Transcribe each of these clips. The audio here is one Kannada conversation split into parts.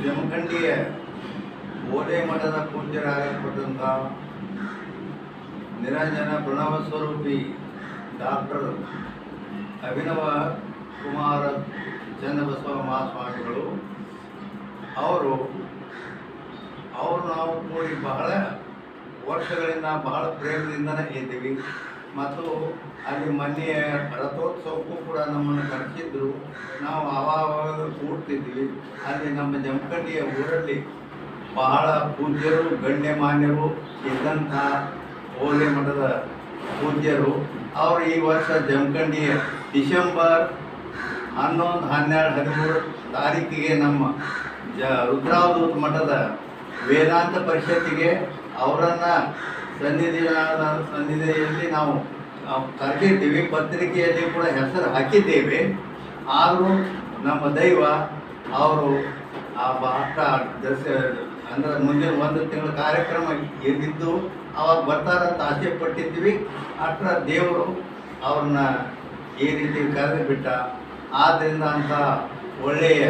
ಜಮಖಂಡಿಯ ಓಲೆ ಮಠದ ಪೂಜ್ಯರಾಗಲ್ಪಟ್ಟಂಥ ನಿರಂಜನ ಪ್ರಣವ ಸ್ವರೂಪಿ ಡಾಕ್ಟರ್ ಅಭಿನವ ಕುಮಾರ ಚನ್ನಬಸವ ಮಹಾಸ್ವಾಮಿಗಳು ಅವರು ಅವರು ನಾವು ಕೂಡಿ ಬಹಳ ವರ್ಷಗಳಿಂದ ಬಹಳ ಪ್ರೇಮದಿಂದನೇ ಇದ್ದೀವಿ ಮತ್ತು ಅಲ್ಲಿ ಮೊನ್ನೆ ರಥೋತ್ಸವಕ್ಕೂ ಕೂಡ ನಮ್ಮನ್ನು ಕರೆಸಿದ್ರು. ನಾವು ಆವಾಗ ಕೂಡ್ತಿದ್ವಿ. ಅಲ್ಲಿ ನಮ್ಮ ಜಮಖಂಡಿಯ ಊರಲ್ಲಿ ಬಹಳ ಪೂಜ್ಯರು, ಗಣ್ಯಮಾನ್ಯರು, ಇದ್ದಂಥ ಹೋಲಿ ಮಠದ ಪೂಜ್ಯರು. ಅವರು ಈ ವರ್ಷ ಜಮಖಂಡಿಯ ಡಿಸೆಂಬರ್ ಹನ್ನೊಂದು, ಹನ್ನೆರಡು, ಹದಿಮೂರು ತಾರೀಕಿಗೆ ನಮ್ಮ ಜ ರುದ್ರಾವಧೂತ ಮಠದ ವೇದಾಂತ ಪರಿಷತ್ತಿಗೆ ಅವರನ್ನು ಸನ್ನಿಧಿಯಾದ ಸನ್ನಿಧಿಯಲ್ಲಿ ನಾವು ಕರೆದಿದ್ದೀವಿ, ಪತ್ರಿಕೆಯಲ್ಲಿ ಕೂಡ ಹೆಸರು ಹಾಕಿದ್ದೇವೆ. ಆದರೂ ನಮ್ಮ ದೈವ ಅವರು ಆ ಬಾಟ ದಸ ಅಂದರೆ ಮುಂದಿನ ಒಂದು ತಿಂಗಳ ಕಾರ್ಯಕ್ರಮ ಇದ್ದಿದ್ದು ಅವಾಗ ಬರ್ತಾರಂತ ಆಸೆ ಪಟ್ಟಿದ್ವಿ ಅಷ್ಟರ ದೇವರು ಅವ್ರನ್ನ ಈ ರೀತಿ ಕರೆದು ಬಿಟ್ಟ. ಆದ್ದರಿಂದ ಅಂತ ಒಳ್ಳೆಯ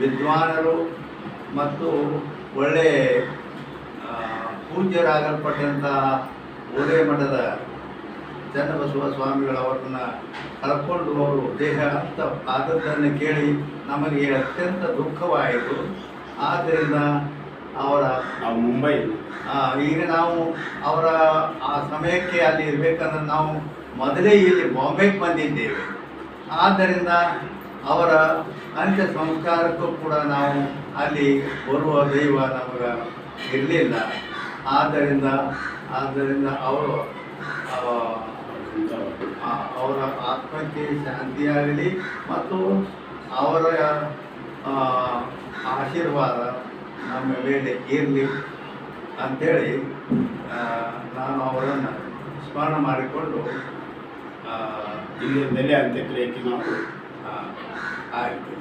ವಿದ್ವಾನರು ಮತ್ತು ಒಳ್ಳೆಯ ಪೂಜ್ಯರಾಗಲ್ಪಟ್ಟಂಥ ಉದಯ ಮಠದ ಚನ್ನಬಸವ ಸ್ವಾಮಿಗಳವರನ್ನ ಕಳ್ಕೊಂಡು ಅವರು ದೇಹ ಅಂತ ಆದದ್ದನ್ನು ಕೇಳಿ ನಮಗೆ ಅತ್ಯಂತ ದುಃಖವಾಯಿತು. ಆದ್ದರಿಂದ ಅವರ ಮುಂಬೈ. ಈಗ ನಾವು ಅವರ ಆ ಸಮಯಕ್ಕೆ ಅಲ್ಲಿ ಇರಬೇಕಂದ್ರೆ ನಾವು ಮೊದಲೇ ಇಲ್ಲಿ ಬಾಂಬೆಗೆ ಬಂದಿದ್ದೇವೆ. ಆದ್ದರಿಂದ ಅವರ ಅಂತ್ಯ ಸಂಸ್ಕಾರಕ್ಕೂ ಕೂಡ ನಾವು ಅಲ್ಲಿ ಬರುವ ದೈವ ನಮಗೆ ಇರಲಿಲ್ಲ. ಆದ್ದರಿಂದ ಆದ್ದರಿಂದ ಅವರು ಅವರ ಆತ್ಮಕ್ಕೆ ಶಾಂತಿಯಾಗಲಿ ಮತ್ತು ಅವರ ಆಶೀರ್ವಾದ ನಮ್ಮ ಮೇಲೆ ಇರಲಿ ಅಂಥೇಳಿ ನಾನು ಅವರನ್ನು ಸ್ಮರಣ ಮಾಡಿಕೊಂಡು ಆ, ಇಲ್ಲಿಂದಲೇ ಅಂತ್ಯಕ್ರಿಯೆಗೆ ನಾವು ಆಯ್ತು.